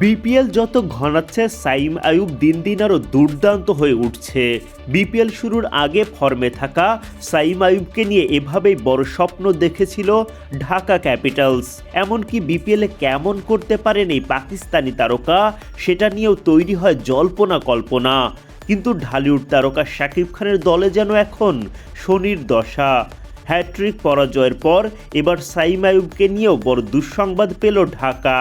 BPL যত ঘনাচ্ছে, সাইম আয়ুব দিন দিন আরও দুর্দান্ত হয়ে উঠছে। বিপিএল শুরুর আগে ফর্মে থাকা সাইম আয়ুবকে নিয়ে এভাবেই বড় স্বপ্ন দেখেছিল ঢাকা ক্যাপিটালস। এমনকি বিপিএলে কেমন করতে পারেন এই পাকিস্তানি তারকা, সেটা নিয়েও তৈরি হয় জল্পনা কল্পনা। কিন্তু ঢালিউড তারকা শাকিব খানের দলে যেন এখন শনির দশা। হ্যাট্রিক পরাজয়ের পর এবার সাইম আয়ুবকে নিয়েও বড় দুঃসংবাদ পেল ঢাকা।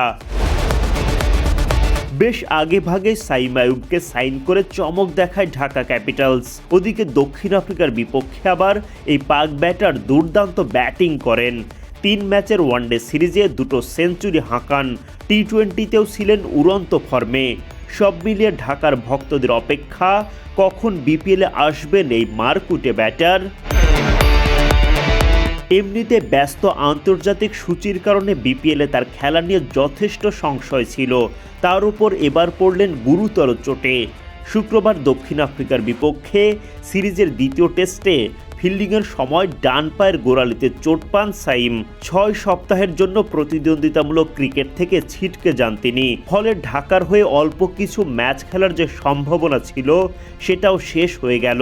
বেশ আগে ভাগে সাইম আয়ুবকে সাইন করে চমক দেখায় ঢাকা ক্যাপিটালস। ওদিকে দক্ষিণ আফ্রিকার বিপক্ষে আবার এই পাক ব্যাটার দুর্দান্ত ব্যাটিং করেন। তিন ম্যাচের ওয়ানডে সিরিজে দুটো সেঞ্চুরি হাঁকান। টি টোয়েন্টিতেও ছিলেন উড়ন্ত ফর্মে। সব মিলিয়ে ঢাকার ভক্তদের অপেক্ষা, কখন বিপিএলে আসবেন এই মারকুটে ব্যাটার? এমনিতে ব্যস্ত আন্তর্জাতিক সূচির কারণে বিপিএলে তার খেলা নিয়ে যথেষ্ট সংশয় ছিল। তার উপর এবার পড়লেন গুরুতর চোটে। শুক্রবার দক্ষিণ আফ্রিকার বিপক্ষে সিরিজের দ্বিতীয় টেস্টে ফিল্ডিংয়ের সময় ডান পায়ের গোড়ালিতে চোট পান সাইম। ছয় সপ্তাহের জন্য প্রতিদ্বন্দ্বিতামূলক ক্রিকেট থেকে ছিটকে যান তিনি। ফলে ঢাকার হয়ে অল্প কিছু ম্যাচ খেলার যে সম্ভাবনা ছিল, সেটাও শেষ হয়ে গেল।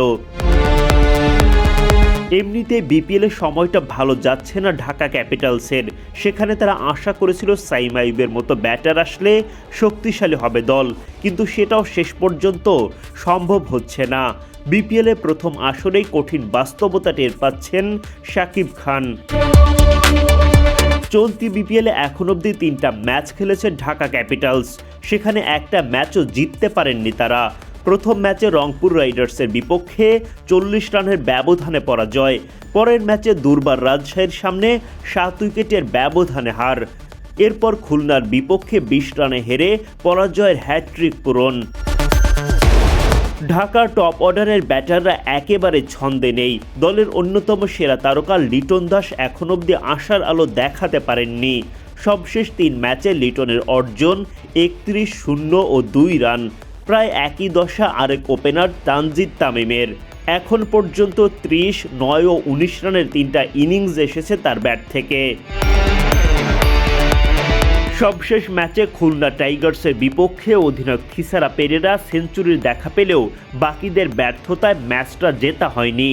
এমনিতে বিপিএল এর সময়টা ভালো যাচ্ছে না ঢাকা ক্যাপিটালসের। সেখানে তারা আশা করেছিল সাইম আইবের মতো ব্যাটার আসলে শক্তিশালী হবে দল, কিন্তু সেটাও শেষ পর্যন্ত সম্ভব হচ্ছে না। বিপিএল প্রথম আসরেই কঠিন বাস্তবতা টের পাচ্ছেন শাকিব খান। চলতি বিপিএলে এখন অবধি তিনটা ম্যাচ খেলেছে ঢাকা ক্যাপিটালস, সেখানে একটা ম্যাচও জিততে পারেননি তারা। প্রথম ম্যাচে রংপুর রাইডার্সের বিপক্ষে চল্লিশ রানের ব্যবধানে পরাজয়। পরের ম্যাচে দুর্বার রাজশাহীর সামনে সাত উইকেটের ব্যবধানে হার। এরপর খুলনার বিপক্ষে বিশ রানে হেরে পরাজয়ের হ্যাট্রিক পূরণ। ঢাকার টপ অর্ডারের ব্যাটাররা একেবারে ছন্দে নেই। দলের অন্যতম সেরা তারকা লিটন দাস এখন অবধি আশার আলো দেখাতে পারেননি। সবশেষ তিন ম্যাচে লিটনের অর্জন একত্রিশ শূন্য ও দুই রান। প্রায় একই দশা আরেক ওপেনার তানজিদ তামিমের। এখন পর্যন্ত ত্রিশ, নয় ও উনিশ রানের তিনটা ইনিংস এসেছে তার ব্যাট থেকে। সবশেষ ম্যাচে খুলনা টাইগার্সের বিপক্ষে অধিনায়ক থিসারা পেরেরা সেঞ্চুরির দেখা পেলেও বাকিদের ব্যর্থতায় ম্যাচটা জেতা হয়নি।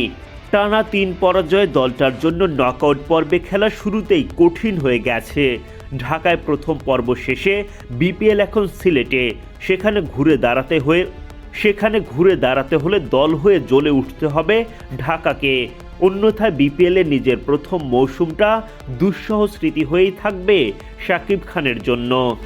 টানা তিন পরাজয় দলটার জন্য নকআউট পর্বে খেলা শুরুতেই কঠিন হয়ে গেছে। ঢাকায় প্রথম পর্ব শেষে বিপিএল এখন সিলেটে। সেখানে ঘুরে দাঁড়াতে হয়ে সেখানে ঘুরে দাঁড়াতে হলে দল হয়ে জ্বলে উঠতে হবে ঢাকাকে। অন্যথায় বিপিএলে নিজের প্রথম মৌসুমটা দুঃসহ স্মৃতি হয়েই থাকবে শাকিব খানের জন্য।